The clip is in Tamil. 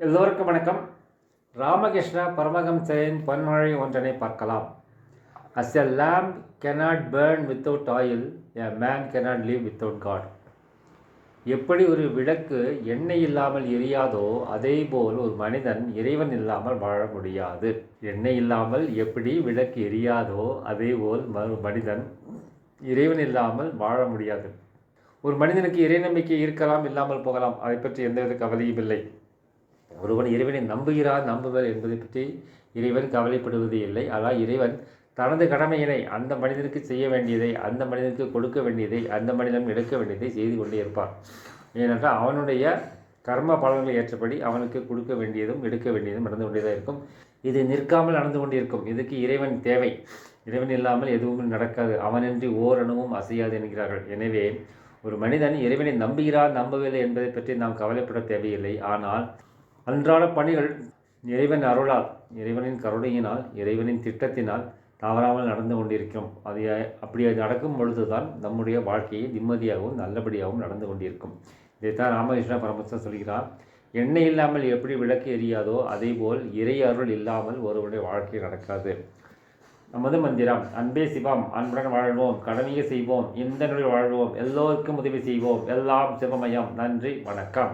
எல்லோருக்கும் வணக்கம். ராமகிருஷ்ண பரமஹம்சரின் பொன்மொழி ஒன்றனை பார்க்கலாம். As a lamp cannot burn without oil a man cannot live without God எப்படி ஒரு விளக்கு எண்ணெய் இல்லாமல் எரியாதோ அதேபோல் ஒரு மனிதன் இறைவன் இல்லாமல் வாழ முடியாது. எண்ணெய் இல்லாமல் எப்படி விளக்கு எரியாதோ அதே போல் மனிதன் இறைவன் இல்லாமல் வாழ முடியாது. ஒரு மனிதனுக்கு இறை நம்பிக்கை இருக்கலாம் இல்லாமல் போகலாம். அதை பற்றி எந்தவித கவலையும் இல்லை. ஒருவன் இறைவனை நம்புகிறார் நம்புவர் என்பதை பற்றி இறைவன் கவலைப்படுவது இல்லை. ஆனால் இறைவன் தனது கடமையினை அந்த மனிதனுக்கு செய்ய வேண்டியதை அந்த மனிதனுக்கு கொடுக்க வேண்டியதை அந்த மனிதன் எடுக்க வேண்டியதை செய்து கொண்டே இருப்பான். ஏனென்றால் அவனுடைய கர்ம பலன்களை ஏற்றபடி அவனுக்கு கொடுக்க வேண்டியதும் எடுக்க வேண்டியதும் நடந்து கொண்டே இருக்கும். இது நிற்காமல் நடந்து கொண்டிருக்கும் இதுக்கு இறைவன் தேவை. இறைவன் இல்லாமல் எதுவும் நடக்காது. அவனின்றி ஓரணுவும் அசையாது என்கிறார்கள். எனவே ஒரு மனிதன் இறைவனை நம்புகிறார் நம்பவில்லை என்பதை பற்றி நாம் கவலைப்பட தேவையில்லை. ஆனால் அன்றாட பணிகள் இறைவன் அருளால் இறைவனின் கருணையினால் இறைவனின் திட்டத்தினால் தவறாமல் நடந்து கொண்டிருக்கிறோம் அது அப்படி அது நடக்கும் பொழுதுதான் நம்முடைய வாழ்க்கையை நிம்மதியாகவும் நல்லபடியாகவும் நடந்து கொண்டிருக்கும். இதைத்தான் ராமகிருஷ்ண பரமஹம்சர் சொல்கிறார். எண்ணெய் இல்லாமல் எப்படி விளக்கு எரியாதோ அதேபோல் இறை அருள் இல்லாமல் ஒருவருடைய வாழ்க்கை நடக்காது. நமது மந்திரம் அன்பே சிவம் அன்புடன் வாழ்வோம் கடமையை செய்வோம் இந்த நொழில் வாழ்வோம் எல்லோருக்கும் உதவி செய்வோம் எல்லாம் சிவமயம். நன்றி வணக்கம்.